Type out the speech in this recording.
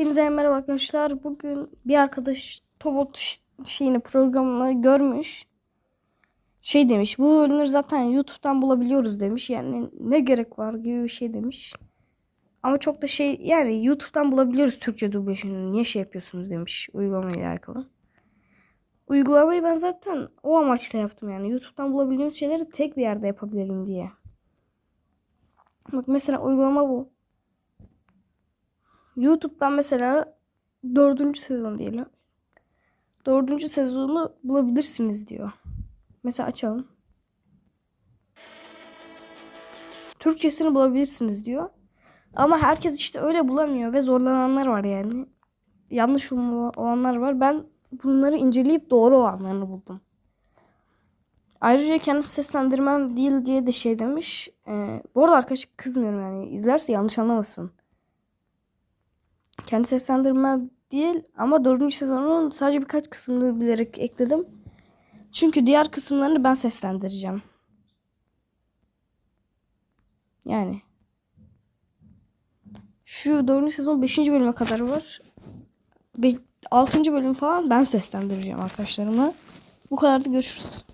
Hepinize merhaba arkadaşlar. Bugün bir arkadaş Tobot şeyini programını görmüş. Şey demiş. Bu bölümleri zaten YouTube'dan bulabiliyoruz demiş. Yani ne gerek var gibi bir şey demiş. Ama çok da şey yani YouTube'dan bulabiliyoruz Türkçe dublajını. Niye şey yapıyorsunuz demiş uygulamayla alakalı. Uygulamayı ben zaten o amaçla yaptım yani. YouTube'dan bulabildiğimiz şeyleri tek bir yerde yapabilelim diye. Bak mesela uygulama bu. YouTube'dan mesela dördüncü sezon diyelim. Dördüncü sezonu bulabilirsiniz diyor. Mesela açalım. Türkçesini bulabilirsiniz diyor. Ama herkes işte öyle bulamıyor ve zorlananlar var yani. Yanlış olanlar var. Ben bunları inceleyip doğru olanlarını buldum. Ayrıca kendi seslendirmem değil diye de şey demiş. Ee, bu arada arkadaş kızmıyorum yani. izlerse yanlış anlamasın. Kendi seslendirmem değil ama dördüncü sezonun sadece birkaç kısmını bilerek ekledim. Çünkü diğer kısımlarını ben seslendireceğim. Yani. Şu dördüncü sezon beşinci bölüme kadar var. Be bölüm falan ben seslendireceğim arkadaşlarıma. Bu kadar da görüşürüz.